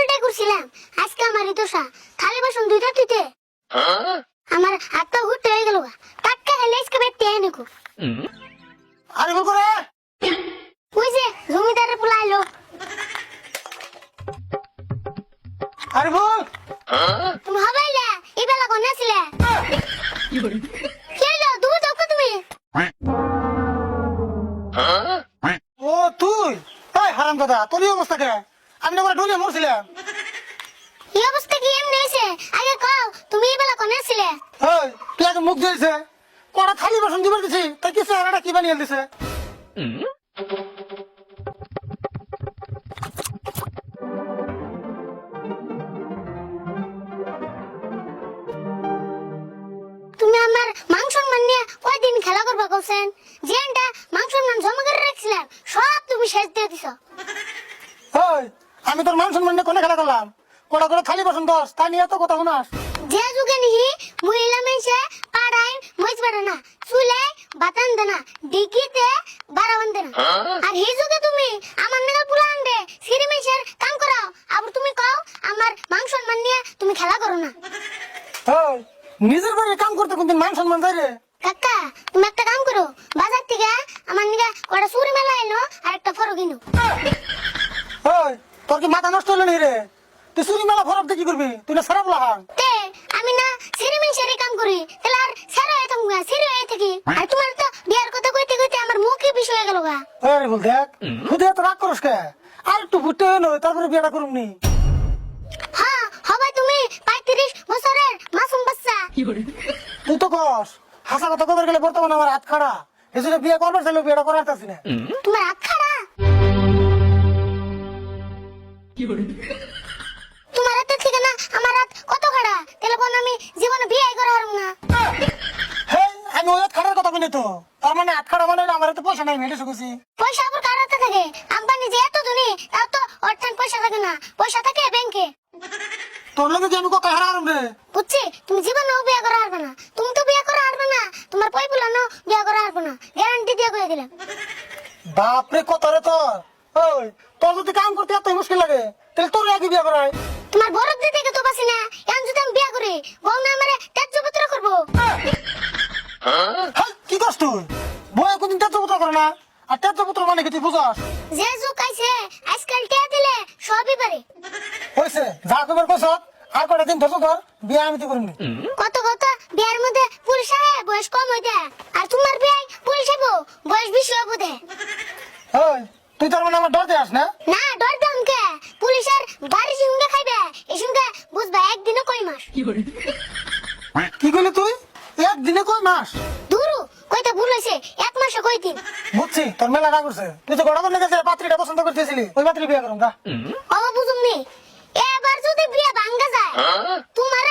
ভুলটা করছিলাম। আজকে আমার ঋতুষা খালি বাসন দুইটা তুইতে আমার হাতটা ঘুরতে হয়ে গেল টাটকা হেলে আজকে ব্যক্তি হয় নাকু আরে ভুল করে। ওই যে জমিদারের পোলা এলো। আরে ভুল তুমি হবাইলা এই বেলা কোন আসলে? কি হলো তুমি দেখো তুমি। ও তুই? এই হারাম দাদা তোর অবস্থা কে? আমি না ঢুলে মরছিলাম। আগে মুখ দিয়েছে কড়া থালি বাসন দিবার দিছি। তাই কিছু একটা কি বানিয়ে দিছে? তুমি আমার মান সম্মান নিয়ে কয়দিন খেলা করবা কইছেন? যেনটা মান সম্মান জমা করে রাখছিলাম। সব তুমি শেষ দিয়ে দিছো। ওই আমি তোর মান সম্মান নিয়ে কোনে খেলা করলাম? কড়া করে থালি বাসন দশ তা নিয়ে তো কথা শোনাস। যে যুগে নিহি মহিলা মেয়েছে পাড়ায় মজ বাড়ে না চুলে বাতান দে না ডিগিতে বাড়াবান দে না আর এই যুগে তুমি আমার নাগাল পুলা আনবে সিঁড়ি মেয়েছের কাম করাও আবার তুমি কও আমার মান সম্মান নিয়ে তুমি খেলা করো না ওই নিজের বাড়ি কাম করতে কোনদিন মান সম্মান যায় রে? কাকা তুমি একটা কাম করো বাজার থেকে আমার নিগা কটা চুরি মেলা এলো আর একটা ফরক কিনো। ওই তোর কি মাথা নষ্ট হলো নি রে? তুই চুরি মেলা ফরক দিয়ে কি করবি? তুই না সারা বলা তে আমি না সিঁড়ি মেয়েছের কাম করি তাহলে আর সারা হয়ে থাকুন সিঁড়ি হয়ে থাকি। আর তোমার তো বিয়ার কথা কইতে কইতে আমার মুখে বিষয় হয়ে গেল গা। আরে বল দেখ খুদে এত রাগ করস কে? আর একটু ফুটে এলো তারপরে বিয়েটা করুম নি হ্যাঁ হবাই তুমি বছরের মাসুম বাচ্চা। তুই তো কস হাসা কথা কথা গেলে বর্তমানে আমার হাত খাড়া। এজন্য বিয়ে করবার চাইলে বিয়েটা করার চাচ্ছি না। তোমার হাত খাড়া? তোমার হাতের থেকে না আমার হাত কত খাড়া? তাহলে কোন আমি জীবনে বিয়ে করে হারুম না। আমি ওই হাত খাড়ার কথা বলি তো। তার মানে হাত খাড়া মানে আমার তো পয়সা নাই মেটে শুকেছি পয়সা আবার কার হাতে থাকে? আম্বানি যে এত ধনী তার তো অর্থাৎ পয়সা থাকে না। পয়সা থাকে ব্যাংকে তোর লগে যে আমি কত হারা হারাম রে? বুঝছি তুমি জীবনেও বিয়ে করা হারবে না। তুমি তো বিয়ে করা হারবে না তোমার পয় পুলানো বিয়ে করা হারবে না। গ্যারান্টি দিয়ে কয়ে দিলাম। বাপরে কত রে তোর? ওই তোর যদি কাম করতে এত মুশকিল লাগে তাহলে তোর আগে বিয়ে করাই তোমার বড় দিদি থেকে তো বাসি না এখন যদি আমি বিয়ে করি বউ না আমারে ত্যায্য পুত্র করব। হ্যাঁ কি করছ তুই? বই কোনদিন তেজ পুত্র করে না আর তেজ পুত্র মানে কি তুই বুঝাস? যে যুগ আইছে আজকাল টিয়া দিলে সবই পারে হয়েছে যা করবার কস আর কটা দিন ধরছো ধর বিয়ে আমি তো করিনি। কত কত? বিয়ের মধ্যে পুলিশ আহে বয়স কম হইতে। আর তোমার বিয়ে পুলিশ হব বয়স বেশি হব দে। ওই তুই তার মানে আমার ডর দেয়াস না? না ডর দাম কে পুলিশের বাড়ি সঙ্গে খাইবে এই সঙ্গে বুঝবা একদিনও কই মাস? কি করলি তুই? একদিনে কয় মাস? দুরু কইতে ভুল হয়েছে এক মাসে কই দিন? বুঝছি তোর মেলা রাগ করছে। তুই তো গড়া করলে গেছে পাত্রীটা পছন্দ করতেছিলি ওই পাত্রী বিয়ে করুন গা অবা বুঝুম নি। বিয়ে ভাঙ্গা যায়। হ্যাঁ? তোমার